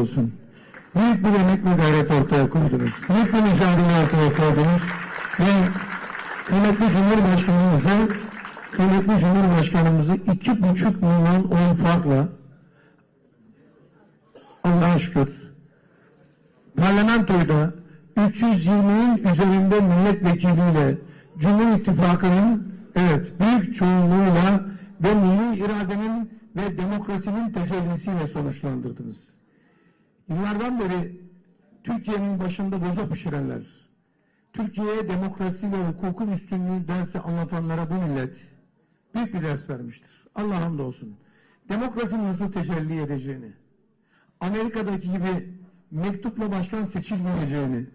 olsun. Büyük bir emek ve gayret ortaya koydunuz. Büyük bir mücadele ortaya koydunuz. Ve kıymetli Cumhurbaşkanımızı kıymetli Cumhurbaşkanımızı iki buçuk milyon oy farkla Allah'a şükür parlamentoyda 320'nin üzerinde milletvekiliyle Cumhur İttifakı'nın evet büyük çoğunluğuyla ve milli iradenin ve demokrasinin tecellisiyle sonuçlandırdınız. Yıllardan beri Türkiye'nin başında boza pişirenler, Türkiye'ye demokrasi ve hukukun üstünlüğü dersi anlatanlara bu millet büyük bir ders vermiştir. Allah hamdolsun. Demokrasinin nasıl tecelli edeceğini, Amerika'daki gibi mektupla başkan seçilmeyeceğini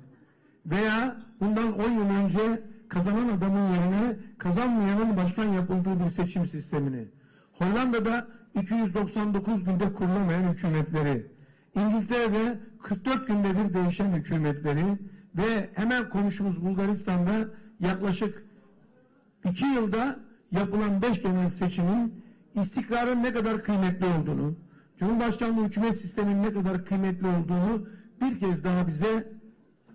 veya bundan 10 yıl önce kazanan adamın yerine kazanmayanın başkan yapıldığı bir seçim sistemini, Hollanda'da 299 günde kurulamayan hükümetleri, İngiltere'de 44 günde bir değişen hükümetleri ve hemen komşumuz Bulgaristan'da yaklaşık iki yılda yapılan beş genel seçimin istikrarın ne kadar kıymetli olduğunu, Cumhurbaşkanlığı hükümet sisteminin ne kadar kıymetli olduğunu bir kez daha bize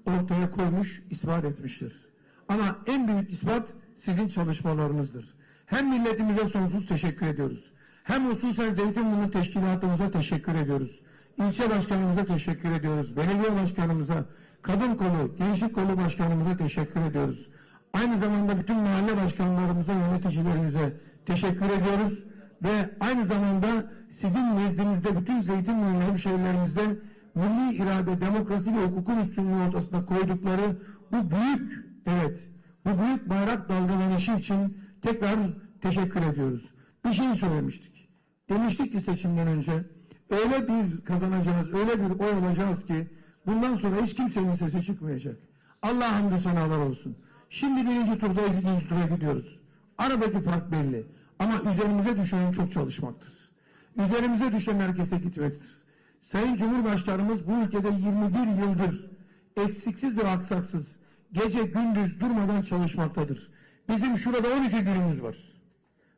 ortaya koymuş, ispat etmiştir. Ama en büyük ispat sizin çalışmalarınızdır. Hem milletimize sonsuz teşekkür ediyoruz. Hem hususen Zeytinburnu Teşkilatımıza teşekkür ediyoruz. İlçe başkanımıza teşekkür ediyoruz. Belediye başkanımıza, kadın kolu, gençlik kolu başkanımıza teşekkür ediyoruz. Aynı zamanda bütün mahalle başkanlarımıza, yöneticilerimize teşekkür ediyoruz. Ve aynı zamanda sizin nezdinizde bütün Zeytinburnu hemşehrilerimizde milli irade, demokrasi ve hukukun üstünlüğü ortasında koydukları bu büyük, evet, bu büyük bayrak dalgalanışı için tekrar teşekkür ediyoruz. Bir şey söylemiştik. Demiştik ki seçimden önce öyle bir kazanacağız, öyle bir oy alacağız ki bundan sonra hiç kimsenin sesi çıkmayacak. Allah hamdü senalar olsun. Şimdi birinci turdayız, ikinci tura gidiyoruz. Aradaki fark belli. Ama üzerimize düşen çok çalışmaktır. Üzerimize düşen herkese gitmektir. Sayın Cumhurbaşkanımız bu ülkede 21 yıldır eksiksiz ve aksaksız gece gündüz durmadan çalışmaktadır. Bizim şurada 12 günümüz var.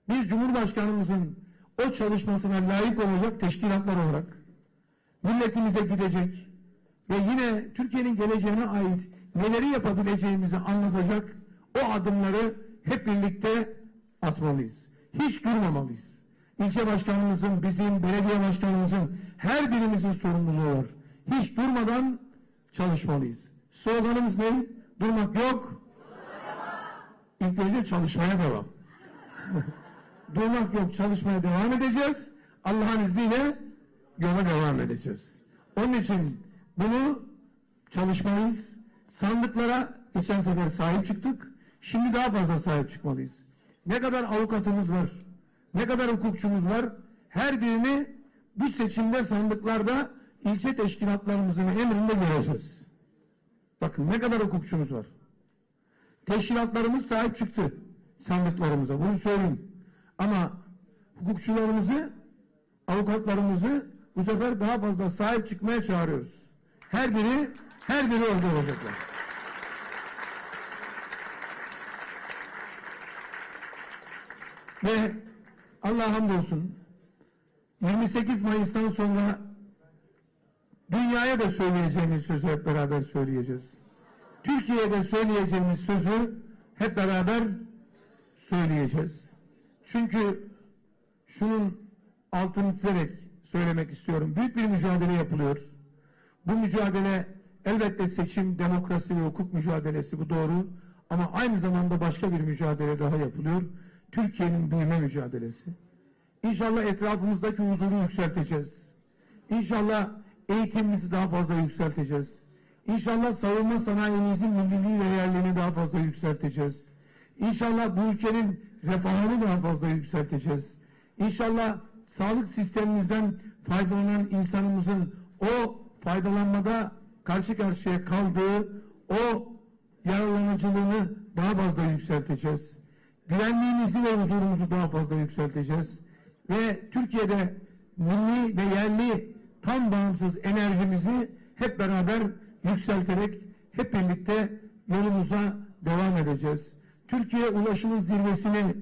Biz Cumhurbaşkanımızın o çalışmasına layık olacak teşkilatlar olarak milletimize gidecek ve yine Türkiye'nin geleceğine ait neleri yapabileceğimizi anlatacak o adımları hep birlikte atmalıyız. Hiç durmamalıyız. İlçe başkanımızın, bizim, belediye başkanımızın her birimizin sorumluluğu var. Hiç durmadan çalışmalıyız. Sloganımız ne? Durmak yok. İlk önce çalışmaya devam. Durmak yok, çalışmaya devam edeceğiz. Allah'ın izniyle yola devam edeceğiz. Onun için bunu çalışmalıyız. Sandıklara geçen sefer sahip çıktık. Şimdi daha fazla sahip çıkmalıyız. Ne kadar avukatımız var, ne kadar hukukçumuz var, her birini bu seçimde sandıklarda ilçe teşkilatlarımızın emrinde göreceğiz. Bakın ne kadar hukukçumuz var. Teşkilatlarımız sahip çıktı sandıklarımıza. Bunu söyleyeyim. Ama hukukçularımızı, avukatlarımızı bu sefer daha fazla sahip çıkmaya çağırıyoruz. Her biri, her biri orada olacaklar. Ve Allah hamdolsun 28 Mayıs'tan sonra dünyaya da söyleyeceğimiz sözü hep beraber söyleyeceğiz. Türkiye'de söyleyeceğimiz sözü hep beraber söyleyeceğiz. Çünkü şunun altını çizerek söylemek istiyorum. Büyük bir mücadele yapılıyor. Bu mücadele elbette seçim, demokrasi ve hukuk mücadelesi bu doğru. Ama aynı zamanda başka bir mücadele daha yapılıyor. Türkiye'nin büyüme mücadelesi. İnşallah etrafımızdaki huzuru yükselteceğiz. İnşallah eğitimimizi daha fazla yükselteceğiz. İnşallah savunma sanayimizin milliliği ve yerlerini daha fazla yükselteceğiz. İnşallah bu ülkenin refahını daha fazla yükselteceğiz. İnşallah sağlık sistemimizden faydalanan insanımızın o faydalanmada karşı karşıya kaldığı o yararlanıcılığını daha fazla yükselteceğiz. Güvenliğimizi ve huzurumuzu daha fazla yükselteceğiz. Ve Türkiye'de milli ve yerli tam bağımsız enerjimizi hep beraber yükselterek hep birlikte yolumuza devam edeceğiz. Türkiye ulaşımın zirvesini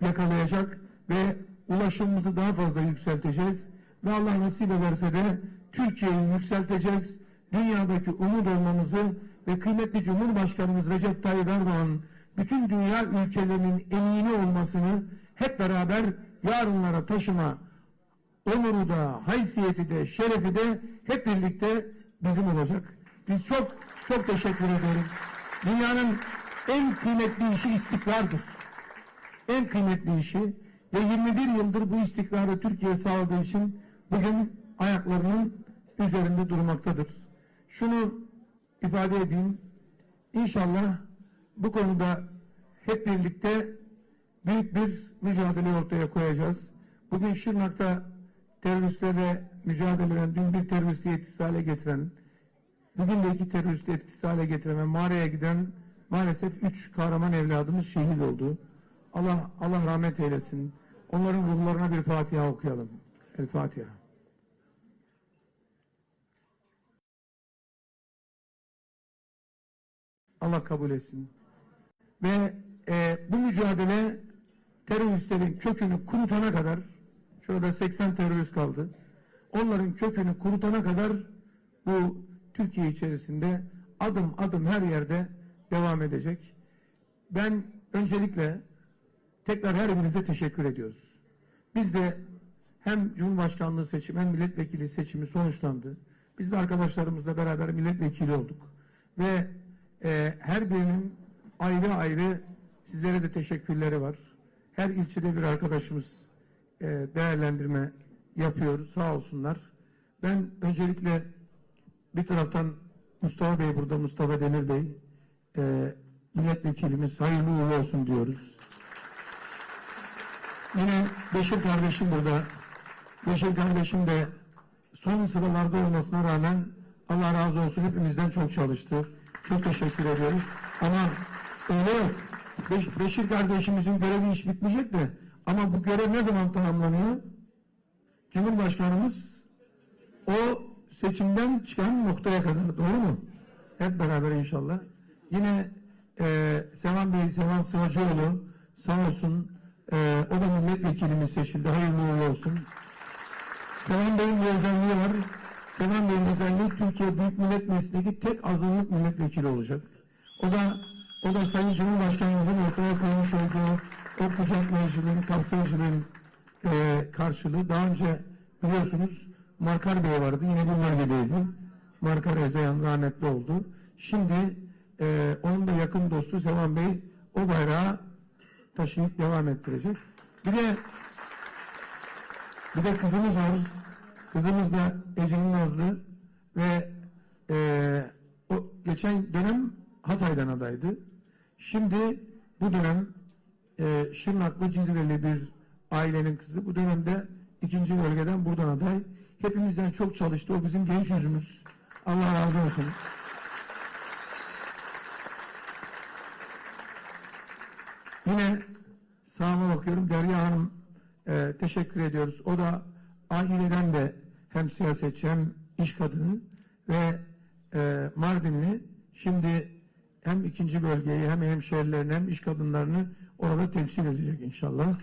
yakalayacak ve ulaşımımızı daha fazla yükselteceğiz. Ve Allah nasip ederse de Türkiye'yi yükselteceğiz. Dünyadaki umut olmamızı ve kıymetli Cumhurbaşkanımız Recep Tayyip Erdoğan bütün dünya ülkelerinin emini olmasını hep beraber yarınlara taşıma onuru da, haysiyeti de, şerefi de hep birlikte bizim olacak. Biz çok çok teşekkür ediyoruz. Dünyanın en kıymetli işi istikrardır. En kıymetli işi ve 21 yıldır bu istikrarı Türkiye sağladığı için bugün ayaklarının üzerinde durmaktadır. Şunu ifade edeyim. İnşallah bu konuda hep birlikte büyük bir mücadele ortaya koyacağız. Bugün Şırnak'ta teröristlerle mücadele eden, dün bir teröristi etkisiz hale getiren, bugün de iki teröristi etkisiz hale getiren mağaraya giden maalesef üç kahraman evladımız şehit oldu. Allah Allah rahmet eylesin. Onların ruhlarına bir Fatiha okuyalım. El Fatiha. Allah kabul etsin. Ve e, bu mücadele teröristlerin kökünü kurutana kadar şurada 80 terörist kaldı. Onların kökünü kurutana kadar bu Türkiye içerisinde adım adım her yerde devam edecek. Ben öncelikle tekrar her birinize teşekkür ediyoruz. Biz de hem Cumhurbaşkanlığı seçimi hem milletvekili seçimi sonuçlandı. Biz de arkadaşlarımızla beraber milletvekili olduk. Ve e, her birinin ayrı ayrı sizlere de teşekkürleri var. Her ilçede bir arkadaşımız e, değerlendirme yapıyor. Sağ olsunlar. Ben öncelikle bir taraftan Mustafa Bey burada, Mustafa Demir Bey e, milletvekilimiz hayırlı uğurlu olsun diyoruz. Yine Beşir kardeşim burada. Beşir kardeşim de son sıralarda olmasına rağmen Allah razı olsun hepimizden çok çalıştı. Çok teşekkür ediyoruz. Ama öyle yok. Beş- Beşir kardeşimizin görevi hiç bitmeyecek de ama bu görev ne zaman tamamlanıyor? Cumhurbaşkanımız o seçimden çıkan noktaya kadar doğru mu? Hep beraber inşallah. Yine e, Sevan Bey, Sevan Sıvacıoğlu sağ olsun e, o da milletvekilimiz seçildi. Hayırlı uğurlu olsun. Sevan Bey'in bir özelliği var. Sevan Bey'in özelliği Türkiye Büyük Millet Meclisi'ndeki tek azınlık milletvekili olacak. O da o da Sayın Cumhurbaşkanımızın ortaya koymuş olduğu o kucaklayıcılığın, kapsayıcılığın e, karşılığı. Daha önce biliyorsunuz Markar Bey vardı. Yine bu bölgedeydi. Markar Ezeyan rahmetli oldu. Şimdi e, onun da yakın dostu Sevan Bey o bayrağı taşıyıp devam ettirecek. Bir de bir de kızımız var. Kızımız da Ece'nin Nazlı ve eee, o geçen dönem Hatay'dan adaydı. Şimdi bu dönem eee Şırnaklı Cizreli bir ailenin kızı. Bu dönemde ikinci bölgeden buradan aday. Hepimizden çok çalıştı. O bizim genç yüzümüz. Allah razı olsun. Yine sağıma bakıyorum. Derya Hanım e, teşekkür ediyoruz. O da aileden de hem siyasetçi hem iş kadını ve e, Mardinli. Şimdi hem ikinci bölgeyi hem hemşehrilerini hem iş kadınlarını orada temsil edecek inşallah.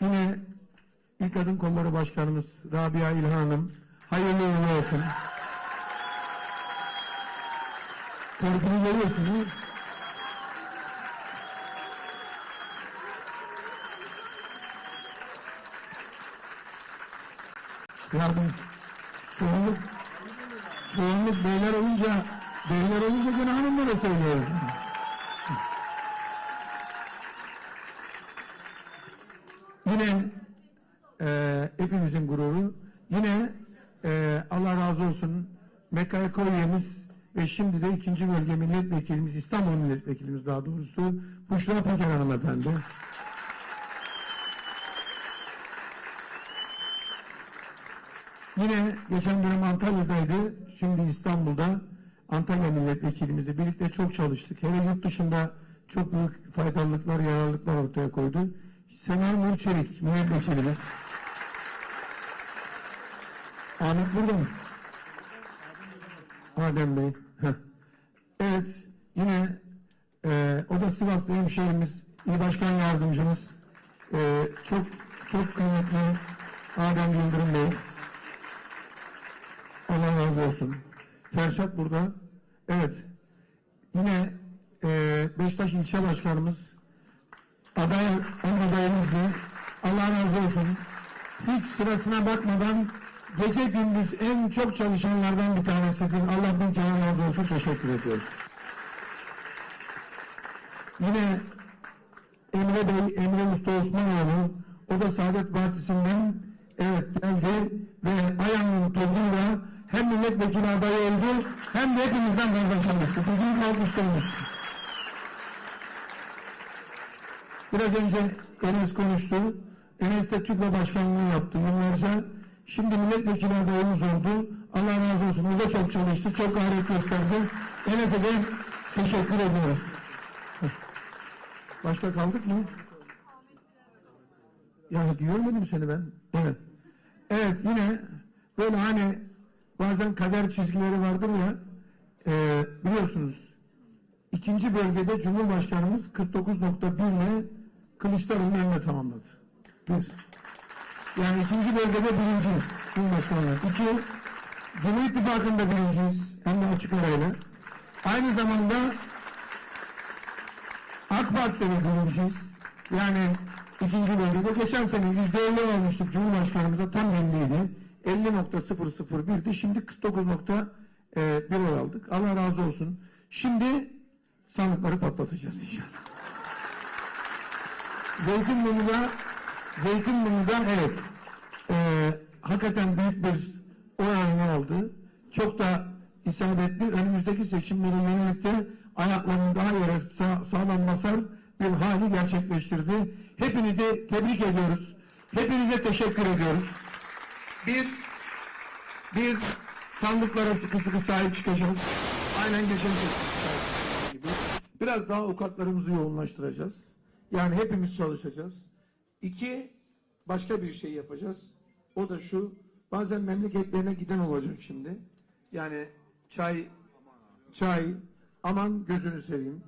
Yine İlk Kadın Kolları Başkanımız Rabia İlhan Hanım hayırlı uğurlu olsun. Korkunu görüyorsunuz. Yardım çoğunluk çoğunluk beyler olunca beyler olunca gene hanımlara söylüyoruz. Yine e, hepimizin gururu. Yine e, Allah razı olsun Mekka'ya koyuyemiz ve şimdi de ikinci bölge milletvekilimiz, İstanbul milletvekilimiz daha doğrusu Büşra Peker hanımefendi. Yine geçen dönem Antalya'daydı, şimdi İstanbul'da Antalya milletvekilimizle birlikte çok çalıştık. Hele yurt dışında çok büyük faydalıklar, yararlılıklar ortaya koydu. Senar Nur Çelik milletvekilimiz. Ahmet burada mı? Adem Bey. Evet, yine e, o da Sivaslı hemşehrimiz, il başkan yardımcımız. E, çok çok kıymetli Adem Yıldırım Bey. Allah razı olsun. Ferşat burada. Evet. Yine e, Beşiktaş ilçe başkanımız aday, adayımızdı. Allah razı olsun. Hiç sırasına bakmadan gece gündüz en çok çalışanlardan bir tanesidir. Allah bin kere razı olsun. Teşekkür ediyoruz. Yine Emre Bey, Emre Usta Osmanoğlu, o da Saadet Partisi'nden evet geldi ve ayağının tozuyla hem milletvekili adayı oldu hem de hepimizden çalıştı. Bugün alkışlarımız. Biraz önce Enes konuştu. Enes de TÜGVA başkanlığı yaptı yıllarca. Şimdi milletvekili adayımız oldu. Allah razı olsun. O da çok çalıştı, çok gayret gösterdi. Enes'e de teşekkür ediyoruz. Başka kaldık mı? Yani görmedim seni ben. Evet. Evet yine böyle hani bazen kader çizgileri vardır ya e, biliyorsunuz ikinci bölgede Cumhurbaşkanımız 49.1 ile Kılıçdaroğlu'nun önüne tamamladı. Bir. Yani ikinci bölgede birinciyiz Cumhurbaşkanı. İki, Cumhur İttifakı'nda birinciyiz. Hem de açık arayla. Aynı zamanda AK Parti'de de birinciyiz. Yani ikinci bölgede geçen sene yüzde elli almıştık Cumhurbaşkanımıza tam belliydi. 50.001'di. Şimdi 49.1 oy aldık. Allah razı olsun. Şimdi sandıkları patlatacağız inşallah. Zeytinburnu'da Zeytinburnu'da evet e, hakikaten büyük bir oy oranı aldı. Çok da isabetli. Önümüzdeki seçimlere yönelik de ayaklarını daha yere sa- sağlam basar bir hali gerçekleştirdi. Hepinizi tebrik ediyoruz. Hepinize teşekkür ediyoruz. Bir bir sandıklara sıkı sıkı sahip çıkacağız. Aynen geçen. Biraz daha avukatlarımızı yoğunlaştıracağız. Yani hepimiz çalışacağız. İki, başka bir şey yapacağız. O da şu, bazen memleketlerine giden olacak şimdi. Yani çay, çay, aman gözünü seveyim.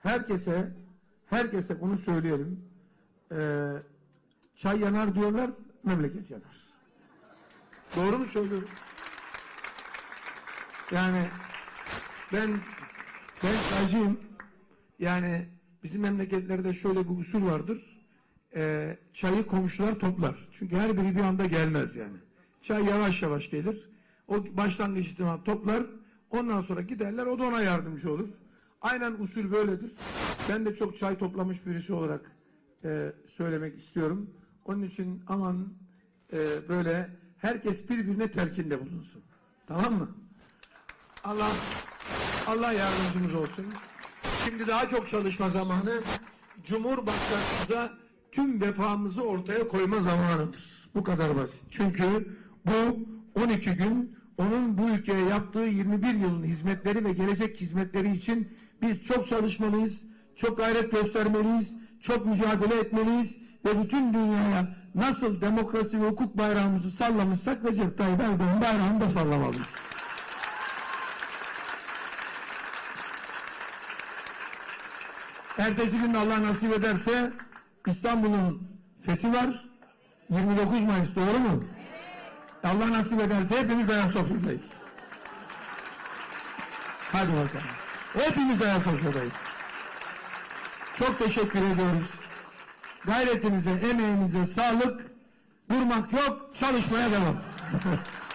Herkese, herkese bunu söyleyelim. Ee, çay yanar diyorlar, memleket yanar. Doğru mu söylüyorum? Yani ben ben çaycıyım. Yani bizim memleketlerde şöyle bir usul vardır. Ee, çayı komşular toplar. Çünkü her biri bir anda gelmez yani. Çay yavaş yavaş gelir. O başlangıç ihtimal toplar. Ondan sonra giderler. O da ona yardımcı olur. Aynen usul böyledir. Ben de çok çay toplamış birisi olarak e, söylemek istiyorum. Onun için aman e, böyle herkes birbirine telkinde bulunsun. Tamam mı? Allah Allah yardımcımız olsun. Şimdi daha çok çalışma zamanı. Cumhurbaşkanımıza tüm vefamızı ortaya koyma zamanıdır. Bu kadar basit. Çünkü bu 12 gün onun bu ülkeye yaptığı 21 yılın hizmetleri ve gelecek hizmetleri için biz çok çalışmalıyız, çok gayret göstermeliyiz, çok mücadele etmeliyiz ve bütün dünyaya nasıl demokrasi ve hukuk bayrağımızı sallamışsak Recep Tayyip Erdoğan bayrağını da sallamalıyız. Ertesi gün Allah nasip ederse İstanbul'un fethi var. 29 Mayıs doğru mu? Allah nasip ederse hepimiz Ayasofya'dayız. Hadi bakalım. Hepimiz Ayasofya'dayız. Çok teşekkür ediyoruz. Gayretinize, emeğinize sağlık. Durmak yok, çalışmaya devam.